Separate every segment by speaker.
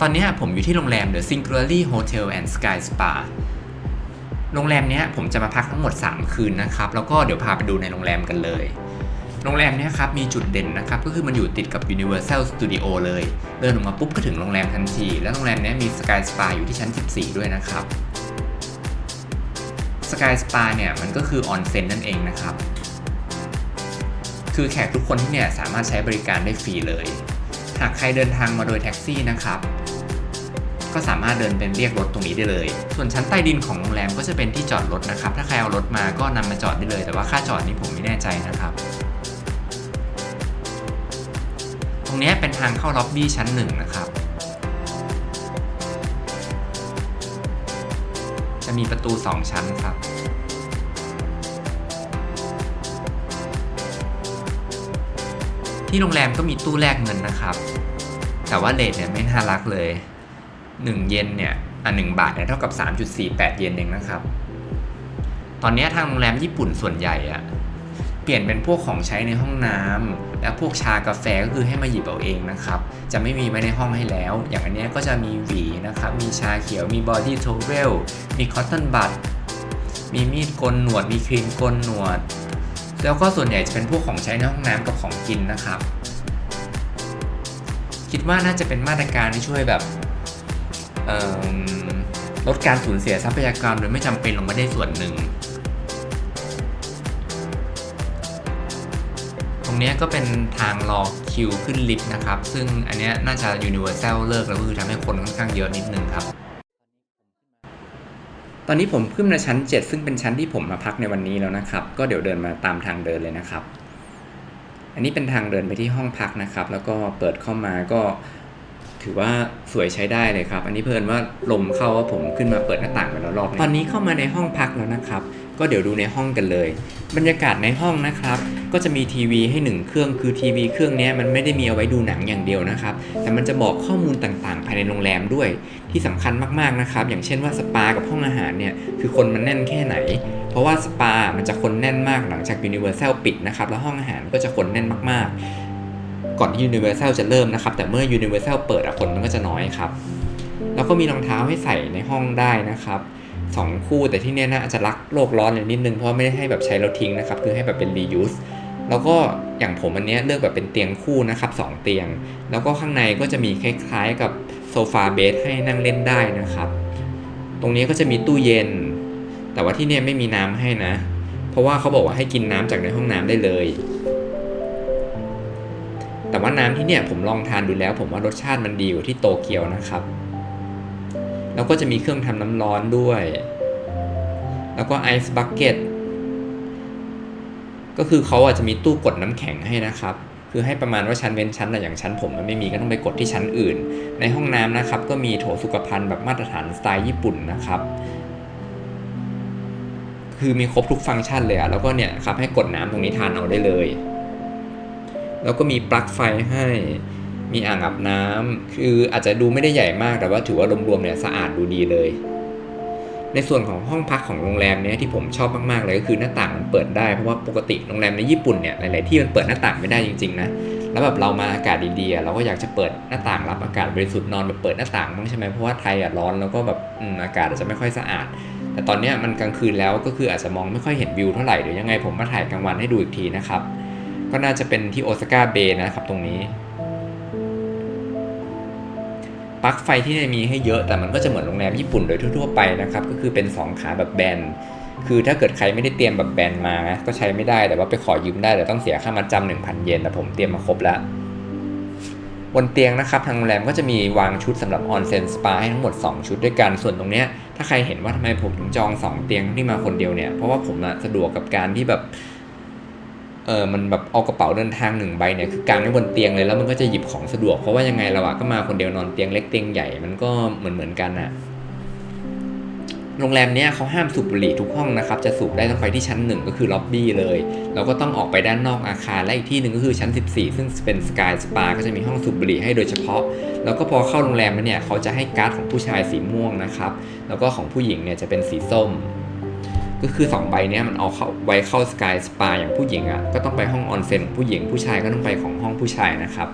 Speaker 1: ตอนนี้ผมอยู่ที่โรงแรม The Singularly Hotel and Sky Spa โรงแรมนี้ผมจะมาพักทั้งหมด 3 คืนนะครับ แล้วก็เดี๋ยวพาไปดูในโรงแรมกันเลย โรงแรมนี้ครับมีจุดเด่นนะครับ ก็คือมันอยู่ติดกับ Universal Studio เลย เดินออกมาปุ๊บก็ถึงโรงแรมทันที แล้วโรงแรมนี้มี Sky Spa อยู่ที่ชั้น 14 ด้วยนะครับ Sky Spa เนี่ยมันก็คือออนเซ็นนั่นเองนะครับ คือแขกทุกคนที่เนี่ยสามารถใช้บริการได้ฟรีเลย หากใครเดินทางมาโดยแท็กซี่นะครับ ก็สามารถเดินเป็นเรียกรถตรงนี้ได้เลย ส่วนชั้นใต้ดินของโรงแรมก็จะเป็นที่จอดรถนะครับ ถ้าใครเอารถมาก็นำมาจอดได้เลย แต่ว่าค่าจอดนี่ผมไม่แน่ใจนะครับ ตรงนี้เป็นทางเข้าล็อบบี้ชั้นหนึ่งนะครับจะมีประตู 2 ชั้นครับ ที่โรงแรมก็มีตู้แลกเงินนะครับ แต่ว่าเลทเนี่ยไม่น่ารักเลย 1 เยนเนี่ยอะ1บาทเนี่ยเท่ากับ 3.48 เยนเองนะครับ ตอนนี้ทางโรงแรมญี่ปุ่นส่วนใหญ่อะเปลี่ยนเป็นพวกของใช้ในห้องน้ำและพวกชากาแฟก็คือให้มาหยิบเอาเองนะครับ จะไม่มีไว้ในห้องให้แล้ว อย่างอันเนี้ยก็จะมีหวีนะครับ มีชาเขียว มีบอดี้โทเวล มีคอตตอนบัดมีมีดกนหนวด มีครีมกนหนวด แล้วก็ส่วนใหญ่จะเป็นพวกของใช้ในห้องน้ำกับของกินนะครับ คิดว่าน่าจะเป็นมาตรการที่ช่วยแบบ ลดการสูญเสียทรัพยากรโดยไม่จำเป็นลงมาได้ส่วนหนึ่ง ตรงนี้ก็เป็นทางรอคิวขึ้นลิฟต์นะครับ ซึ่งอันนี้น่าจะ Universal เลิกแล้วก็คือทำให้คนค่อนข้างเยอะนิดนึงครับ ตอนนี้ผมขึ้นมาชั้น 7 ซึ่งเป็นชั้นที่ผมมาพักในวันนี้แล้วนะครับ ก็เดี๋ยวเดินมาตามทางเดินเลยนะครับ อันนี้เป็นทางเดินไปที่ห้องพักนะครับ แล้วก็เปิดเข้ามาก็ ถือว่าสวยใช้ได้เลยครับ อันนี้เพิ่นว่าลมเข้าว่าผมขึ้นมาเปิดหน้าต่างไปแล้วรอบนึงตอนนี้เข้ามาในห้องพักแล้วนะครับ ก็เดี๋ยวดูในห้องกันเลย บรรยากาศในห้องนะครับ ก็จะมีทีวีให้หนึ่งเครื่องคือทีวีเครื่องนี้มันไม่ได้มีเอาไว้ดูหนังอย่างเดียวนะครับ แต่มันจะบอกข้อมูลต่างๆ ภายในโรงแรมด้วย ที่สำคัญมากๆนะครับ อย่างเช่นว่าสปากับห้องอาหารเนี่ยคือคนมันแน่นแค่ไหน เพราะว่าสปามันจะคนแน่นมากหลังจาก Universal ปิดนะครับแล้วห้องอาหารก็จะคนแน่นมากๆ ก่อนที่ Universal จะเริ่มนะครับ แต่เมื่อ Universal เปิดอะคนมันก็จะน้อยครับ แล้วก็มีรองเท้าให้ใส่ในห้องได้นะครับสองคู่แต่ที่เนี่ยน่าจะรักโลกร้อนเลยนิดนึงเพราะไม่ได้ให้แบบใช้แล้วทิ้งนะครับ คือให้แบบเป็น reuse แล้วก็อย่างผมอันเนี้ยเลือกแบบเป็นเตียงคู่นะครับสองเตียง แล้วก็ข้างในก็จะมีคล้ายๆกับโซฟาเบสให้นั่งเล่นได้นะครับ ตรงนี้ก็จะมีตู้เย็น แต่ว่าที่เนี่ยไม่มีน้ำให้นะ เพราะว่าเขาบอกว่าให้กินน้ำจากในห้องน้ำได้เลย แต่ว่าน้ำที่เนี่ยผมลองทานดูแล้ว ผมว่ารสชาติมันดีกว่าที่โตเกียวนะครับ แล้วก็จะมีเครื่องทำน้ำร้อนด้วย แล้วก็ไอซ์บักเก็ตก็คือเขาอาจจะมีตู้กดน้ำแข็งให้นะครับ คือให้ประมาณว่าชั้นเว้นชั้นแต่อย่างชั้นผมมันไม่มีก็ต้องไปกดที่ชั้นอื่น ในห้องน้ำนะครับ ก็มีโถสุขภัณฑ์แบบมาตรฐานสไตล์ญี่ปุ่นนะครับคือมีครบทุกฟังก์ชันเลยอะแล้วก็เนี่ยครับให้กดน้ำตรงนี้ทานเอาได้เลย แล้วก็มีปลั๊กไฟให้ มีอ่างอาบน้ำคืออาจจะดูไม่ได้ใหญ่มากแต่ว่าถือว่ารวมๆเนี่ยสะอาดดูดีเลย ในส่วนของห้องพักของโรงแรมเนี้ยที่ผมชอบมากๆเลยก็คือหน้าต่างมันเปิดได้เพราะว่าปกติโรงแรมในญี่ปุ่นเนี่ยหลายๆที่มันเปิดหน้าต่างไม่ได้จริงๆนะแล้วแบบเรามาอากาศดีๆเราก็อยากจะเปิดหน้าต่างรับอากาศบริสุทธิ์นอนแบบเปิดหน้าต่างบ้างใช่ไหมเพราะว่าไทยอะร้อนแล้วก็แบบอากาศอาจจะไม่ค่อยสะอาด แต่ตอนนี้มันกลางคืนแล้วก็คืออาจจะมองไม่ค่อยเห็นวิวเท่าไหร่เดี๋ยวยังไงผมมาถ่ายกลางวันให้ดูอีกทีนะครับ ก็น่าจะเป็นที่โอซาก้าเบย์นะครับตรงนี้ปลั๊กไฟที่นี่มีให้เยอะแต่มันก็จะเหมือนโรงแรมญี่ปุ่นโดยทั่วๆไปนะครับ ก็คือเป็น 2 ขาแบบแบนคือถ้าเกิดใครไม่ได้เตรียมแบบแบนมานะก็ใช้ไม่ได้แต่ว่าไปขอยืมได้แต่ต้องเสียค่ามาจำหนึ่งพันเยนแต่ผมเตรียมมาครบแล้วบนเตียงนะครับทางโรงแรมก็จะมีวางชุดสำหรับออนเซ็นสปาให้ทั้งหมด 2 ชุดด้วยกันส่วนตรงเนี้ยถ้าใครเห็นว่าทำไมผมถึงจอง 2 เตียงที่มาคนเดียวเนี่ยเพราะว่าผมอะสะดวกกับการที่แบบ เออมันแบบเอากระเป๋าเดินทางหนึ่งใบเนี่ยคือกางไว้บนเตียงเลยแล้วมันก็จะหยิบของสะดวกเพราะว่ายังไงเราอะก็มาคนเดียวนอนเตียงเล็กเตียงใหญ่มันก็เหมือนเหมือนกันอะโรงแรมเนี้ยเขาห้ามสูบบุหรี่ทุกห้องนะครับ จะสูบได้ต้องไปที่ชั้นหนึ่งก็คือล็อบบี้เลยแล้วก็ต้องออกไปด้านนอกอาคารและอีกที่หนึ่งก็คือชั้น 14 ซึ่งเป็นสกายสปาก็จะมีห้องสูบบุหรี่ให้โดยเฉพาะ แล้วก็พอเข้าโรงแรมเนี่ยเขาจะให้การ์ดของผู้ชายสีม่วงนะครับ แล้วก็ของผู้หญิงเนี่ยจะเป็นสีส้ม ก็คือ 2 ใบเนี้ยมันเอาเข้าไว้เข้าสกายสปาอย่างผู้หญิงอะ่ะก็ต้องไปห้องออนเซ็นของผู้หญิงผู้ชายก็ต้องไปของห้องผู้ชายนะครับ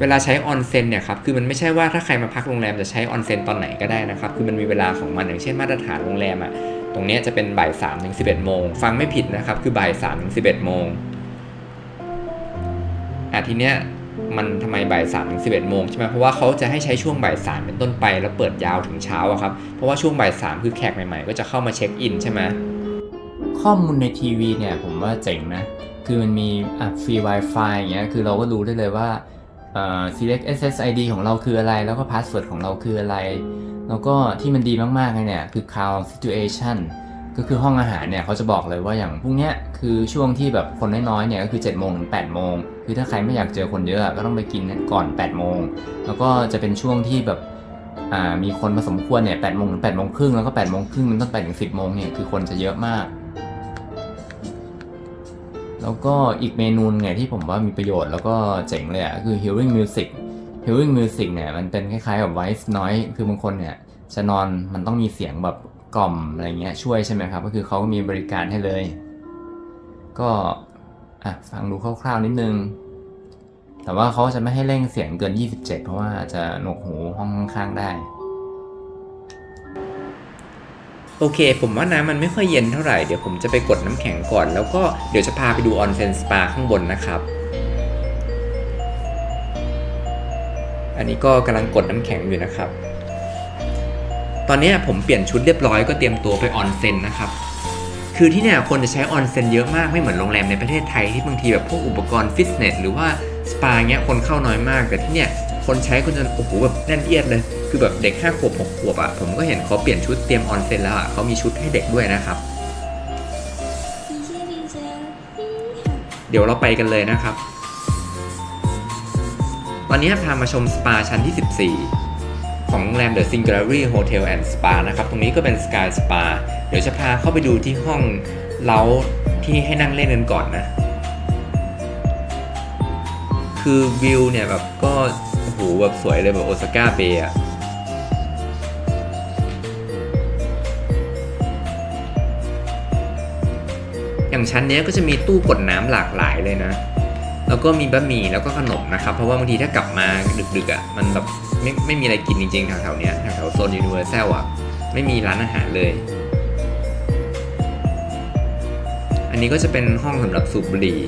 Speaker 1: เวลาใช้ออนเซ็นเนี่ยครับ คือมันไม่ใช่ว่าถ้าใครมาพักโรงแรมจะใช้ออนเซ็นตอนไหนก็ได้นะครับ คือมันมีเวลาของมันอย่างเช่นมาตรฐานโรงแรมอะตรงเนี้ยจะเป็นบ่ายสามถึงสิบเอ็ดโมง ฟังไม่ผิดนะครับ คือบ่ายสามถึงสิบเอ็ดโมงอะทีเนี้ย มันทำไมบ่ายสามถึงสิบเอ็ดโมงใช่ไหมเพราะว่าเขาจะให้ใช้ช่วงบ่ายสามเป็นต้นไปแล้วเปิดยาวถึงเช้าอะครับ เพราะว่าช่วงบ่ายสามคือแขกใหม่ๆ ก็จะเข้ามาเช็คอินใช่ไหม
Speaker 2: ข้อมูลในทีวีเนี่ยผมว่าเจ๋งนะ คือมันมีอะฟรี Wi-Fi อย่างเงี้ยคือเราก็รู้ได้เลยว่าเอ่อ select SSID ของเราคืออะไร แล้วก็ password ของเราคืออะไร แล้วก็ที่มันดีมากๆเลยเนี่ยคือ cloud situation ก็คือห้องอาหารเนี่ยเขาจะบอกเลยว่าอย่างพวกเนี้ยคือช่วงที่แบบคนน้อยๆเนี่ยก็คือ7โมงถึง8โมง คือถ้าใครไม่อยากเจอคนเยอะก็ต้องไปกินก่อน8โมงแล้วก็จะเป็นช่วงที่แบบมีคนผสมควรเนี่ย8โมงถึง8โมงครึ่งแล้วก็8โมงครึ่งเป็นต้นไปถึง10โมงเนี่ยคือคนจะเยอะมาก แล้วก็อีกเมนูเนี่ยที่ผมว่ามีประโยชน์แล้วก็เจ๋งเลยอะคือ hearing music hearing music เนี่ยมันเป็นคล้ายๆกับ white noise คือบางคนเนี่ยจะนอนมันต้องมีเสียงแบบกล่อมอะไรเงี้ยช่วยใช่ไหมครับ ก็คือเขาก็มีบริการให้เลย ก็ อะฟังดูคร่าวๆนิดนึง แต่ว่าเขาจะไม่ให้เร่งเสียงเกิน 27 เพราะว่าจะหนวกหูห้องข้างๆได้
Speaker 1: โอเค ผมว่าน้ำมันไม่ค่อยเย็นเท่าไหร่ เดี๋ยวผมจะไปกดน้ำแข็งก่อน แล้วก็เดี๋ยวจะพาไปดูออนเซ็นสปาข้างบนนะครับอันนี้ก็กำลังกดน้ำแข็งอยู่นะครับ ตอนนี้ผมเปลี่ยนชุดเรียบร้อยก็เตรียมตัวไปออนเซ็นนะครับ คือที่เนี่ยคนจะใช้ออนเซ็นเยอะมากไม่เหมือนโรงแรมในประเทศไทยที่บางทีแบบพวกอุปกรณ์ฟิตเนสหรือว่าสปาเนี้ยคนเข้าน้อยมากแต่ที่เนี่ยคนใช้คนจนโอ้โหแบบแน่นเอียดเลย คือแบบเด็ก5ขวบ6ขวบอะ่ะผมก็เห็นเขาเปลี่ยนชุดเตรียมออนเซ็นแล้วอะ่ะเขามีชุดให้เด็กด้วยนะครับ เดี๋ยวเราไปกันเลยนะครับ ตอนนี้พามาชมสปาชั้นที่ 14 ของโรงแรม The Singularity Hotel and Spa นะครับ ตรงนี้ก็เป็น Sky Spa เดี๋ยวจะพาเข้าไปดูที่ห้องเล้าที่ให้นั่งเล่นกันก่อนนะ คือวิวเนี่ยแบบก็โอ้โหแบบสวยเลยแบบโอซาก้าเบย์อะอย่างชั้นนี้ก็จะมีตู้กดน้ำหลากหลายเลยนะ แล้วก็มีบะหมี่แล้วก็ขนมนะครับ เพราะว่าบางทีถ้ากลับมาดึกๆอะ่ะ มันแบบไม่ไม่มีอะไรกินจริงๆแถวๆเนี้ยแถวๆโซนยูนิเวอร์แซลอะ ไม่มีร้านอาหารเลย นนี้ก็จะเป็นห้องสำหรับสูบบุหรี่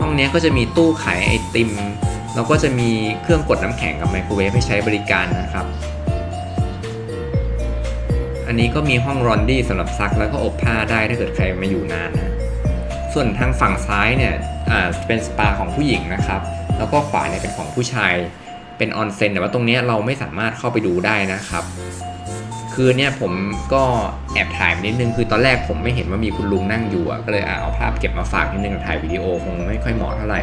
Speaker 1: ห้องนี้ก็จะมีตู้ขายไอติม แล้วก็จะมีเครื่องกดน้ำแข็งกับไมโครเวฟให้ใช้บริการนะครับ อันนี้ก็มีห้องรอนดี้สำหรับซักแล้วก็อบผ้าได้ถ้าเกิดใครมาอยู่นานนะ ส่วนทางฝั่งซ้ายเนี่ยเป็นสปาของผู้หญิงนะครับ แล้วก็ขวาเนี่ยเป็นของผู้ชาย เป็นออนเซ็นแต่ว่าตรงนี้เราไม่สามารถเข้าไปดูได้นะครับ คือเนี่ยผมก็แอบถ่ายนิดนึงคือตอนแรกผมไม่เห็นว่ามีคุณลุงนั่งอยู่อะก็เลยเอาภาพเก็บมาฝากนิดนึงถ่ายวิดีโอคงไม่ค่อยเหมาะเท่าไหร่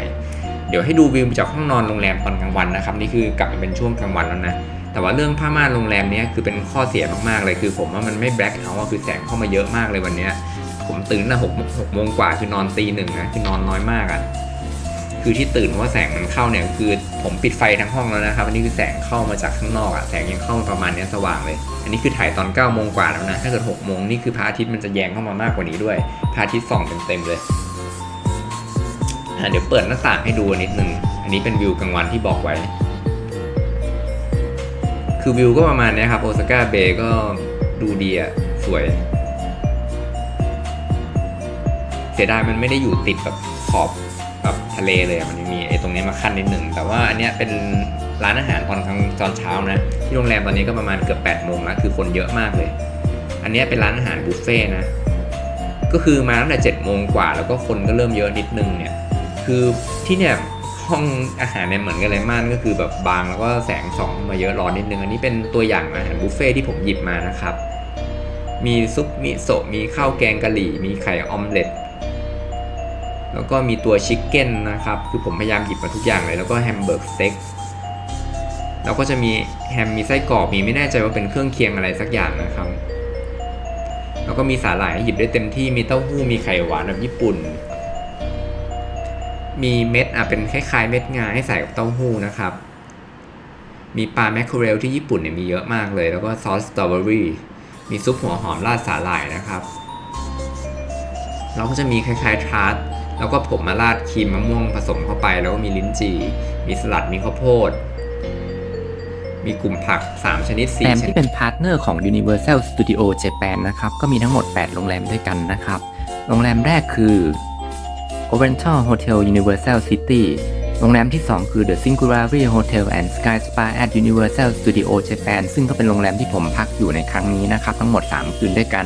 Speaker 1: เดี๋ยวให้ดูวิวจากห้องนอนโรงแรมตอนกลางวันนะครับนี่คือกลับมาเป็นช่วงกลางวันแล้วนะแต่ว่าเรื่องผ้าม่านโรงแรมเนี้ยคือเป็นข้อเสียมากๆเลยคือ ผมว่ามันไม่แบล็คเอาท์คือแสงเข้ามาเยอะมากเลยวันเนี้ยผมตื่นตั้งหกหกโมงกว่าคือนอนตีหนึ่งนะคือนอนน้อยมากอะ่ะ คือที่ตื่นเพราะว่าแสงมันเข้าเนี่ยคือผมปิดไฟทั้งห้องแล้วนะครับอันนี้คือแสงเข้ามาจากข้างนอกอะ่ะแสงยังเข้ามาประมาณนี้สว่างเลย อันนี้คือถ่ายตอน9ก้าโมงกว่าแล้วนะถ้าเกิด6กโมงนี่คือพระอาทิตย์มันจะแยงเข้ามามากกว่านี้ด้วยพระอาทิตย์ส่องเต็มๆเลยเดี๋ยวเปิดหน้าต่างให้ดูนิดนึงอันนี้เป็นวิวกลางวันที่บอกไว้ คือวิวก็ประมาณนี้ครับโอซาก้าเบย์ก็ดูดีอะสวย เสียดายมันไม่ได้อยู่ติดแบบขอบ แบบทะเลเลยมันมีไอ้ตรงนี้มาขั้นนิดหนึ่งแต่ว่าอันเนี้ยเป็นร้านอาหารตอนกลางตอนเช้านะที่โรงแรมตอนนี้ก็ประมาณเกือบ8ปดโมงแล้วคือคนเยอะมากเลย อันเนี้ยเป็นร้านอาหารบุฟเฟ่นะก็คือมาตั้งแต่เจ็ดโมงกว่าแล้วก็คนก็เริ่มเยอะนิดนึงเนี่ยคือที่เนี่ยห้องอาหารเนี่ยเหมือนกันเลยมากก็คือแบบบางแล้วก็แสงส่องมาเยอะร้อนนิดนึงอันนี้เป็นตัวอย่างอาหารบุฟเฟ่ที่ผมหยิบมานะครับมีซุปมิโซะมีข้าวแกงกะหรี่ มีไข่ออมเล็ต แล้วก็มีตัวชิคเก้นนะครับ คือผมพยายามหยิบมาทุกอย่างเลย แล้วก็แฮมเบอร์กสเต็กแล้วก็จะมีแฮมมีไส้กรอกมีไม่แน่ใจว่าเป็นเครื่องเคียงอะไรสักอย่างนะครับ แล้วก็มีสาหร่ายหยิบได้เต็มที่มีเต้าหู้มีไข่หวานแบบญี่ปุ่น มีเม็ดอะเป็นคล้ายๆ เม็ดงาให้ใส่กับเต้าหู้นะครับ มีปลาแมคเคอเรลที่ญี่ปุ่นเนี่ยมีเยอะมากเลย แล้วก็ซอสสตรอเบอรี่มีซุปหัวหอมราดสาหร่ายนะครับแล้วก็จะมีคล้ายๆทาร์ต
Speaker 2: แล้วก็ผมมาราดครีมมะม่วงผสมเข้าไป แล้วก็มีลิ้นจี่ มีสลัด มีข้าวโพด มีกลุ่มผัก 3 ชนิด
Speaker 1: โรงแรม
Speaker 2: 4ชนิ
Speaker 1: ที่
Speaker 2: ด
Speaker 1: เป็นพาร์ทเนอร์ของ Universal Studio Japan นะครับ ก็มีทั้งหมด 8 โรงแรมด้วยกันนะครับ โรงแรมแรกคือ Oriental Hotel Universal City โรงแรมที่ 2 คือ The Singularity Hotel and Sky Spa at Universal Studio Japan ซึ่งก็เป็นโรงแรมที่ผมพักอยู่ในครั้งนี้นะครับ ทั้งหมด 3 คืนด้วยกัน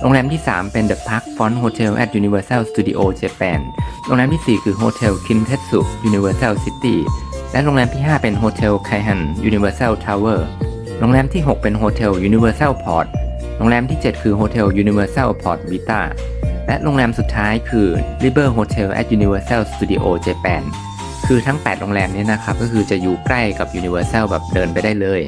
Speaker 1: โรงแรมที่ 3 เป็น The Park Front Hotel at Universal Studio Japan โรงแรมที่ 4 คือ Hotel Kintetsu Universal City และโรงแรมที่ 5 เป็น Hotel Kaihan Universal Tower โรงแรมที่ 6 เป็น Hotel Universal Port โรงแรมที่ 7 คือ Hotel Universal Port Vita และโรงแรมสุดท้ายคือ River Hotel at Universal Studio Japan คือทั้ง 8 โรงแรมนี้นะครับ ก็คือจะอยู่ใกล้กับ Universal แบบเดินไปได้เลย